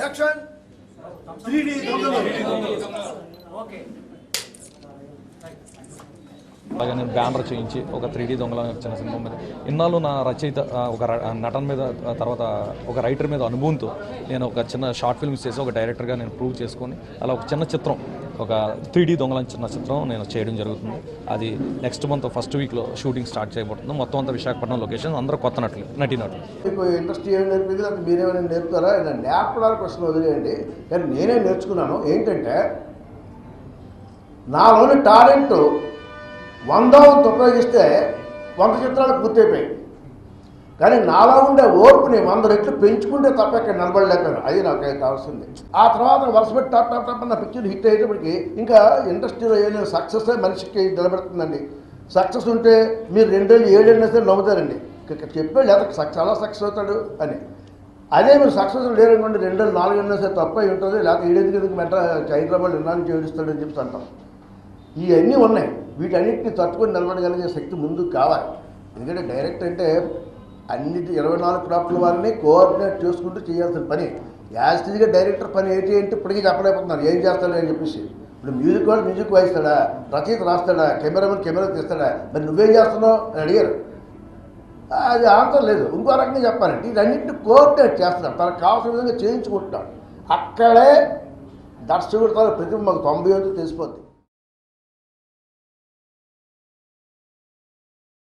Action okay. అలాగే నేను banner చేయించి ఒక త్రీ డీ దొంగల చిన్న సినిమా మీద. ఇన్నాళ్ళు నా రచయిత ఒక నటన మీద తర్వాత ఒక రైటర్ మీద అనుభవంతో నేను ఒక చిన్న షార్ట్ ఫిల్మ్స్ చేసి ఒక డైరెక్టర్గా నేను ప్రూవ్ చేసుకొని అలా ఒక చిన్న చిత్రం ఒక త్రీ డీ దొంగల చిన్న చిత్రం నేను చేయడం జరుగుతుంది. అది నెక్స్ట్ మంత్ ఫస్ట్ వీక్లో షూటింగ్ స్టార్ట్ చేయబడుతుంది మొత్తం అంతా విశాఖపట్నం లొకేషన్ అందరూ కొత్త నటులు నటీనటులు. మీకు ఇంట్రెస్ట్ ఏం నేర్పింది? లేకపోతే మీరేమైనా నేర్పుతారా? ఇలా నేర్పడానికి ప్రశ్న వదిలేయండి. కానీ నేనే నేర్చుకున్నాను. ఏంటంటే నాలోని టాలెంట్ వంద వంతు ఉపయోగిస్తే వంద చిత్రాలు పూర్తయిపోయాయి. కానీ నాలో ఉండే ఓర్పుని వంద రెట్లు పెంచుకుంటే తప్ప ఇక్కడ నిలబడలేకపోయాను అది నాకు కావాల్సింది ఆ తర్వాత వరుస పెట్టి టాప్ టాప్ టాప్ నా పిక్చర్ హిట్ అయ్యేటప్పటికి ఇంకా ఇండస్ట్రీలో ఏదైనా సక్సెస్ మనిషికి నిలబెడుతుందండి. సక్సెస్ ఉంటే మీరు రెండేళ్ళు ఏడైనా సరే నవ్వుతారండి. చెప్పే లేదా సక్సెస్ అలా సక్సెస్ అవుతాడు అని. అదే మీరు సక్సెస్ లేరనుకోండి రెండేళ్ళు నాలుగు అయినా సరే తప్ప ఉంటుంది. లేకపోతే ఏడెందుకు ఎందుకు మెట్ట హైదరాబాద్ విన్నాను చేడుస్తాడని చెప్పి అంటాం. ఇవన్నీ ఉన్నాయి. వీటన్నిటిని తట్టుకొని నిలబడగలిగే శక్తి ముందుకు కావాలి. ఎందుకంటే డైరెక్ట్ అంటే అన్నిటి ఇరవై నాలుగు క్రాఫ్ట్ల వారిని కోఆర్డినేట్ చేసుకుంటూ చేయాల్సిన పని. యాజ్టీజ్గా డైరెక్టర్ పని ఏంటి ఏంటి ఇప్పటికీ చెప్పలేకపోతున్నారు. ఏం చేస్తాడు అని చెప్పేసి. ఇప్పుడు మ్యూజిక్ వాడు మ్యూజిక్ వాయిస్తాడా? రచయిత రాస్తాడా? Cameraman camera తీస్తాడా? మరి నువ్వేం చేస్తున్నావు? అని అడిగారు. అది ఆన్సర్ లేదు. ఇంకో రకంగా చెప్పాలంటే ఇదన్నింటిని కోఆర్డినేట్ చేస్తున్నాడు తనకు కావాల్సిన విధంగా చేయించుకుంటున్నాడు అక్కడే దర్శకుడు తన ప్రతిభ మాకు తొంభై వందలు తెలిసిపోద్ది.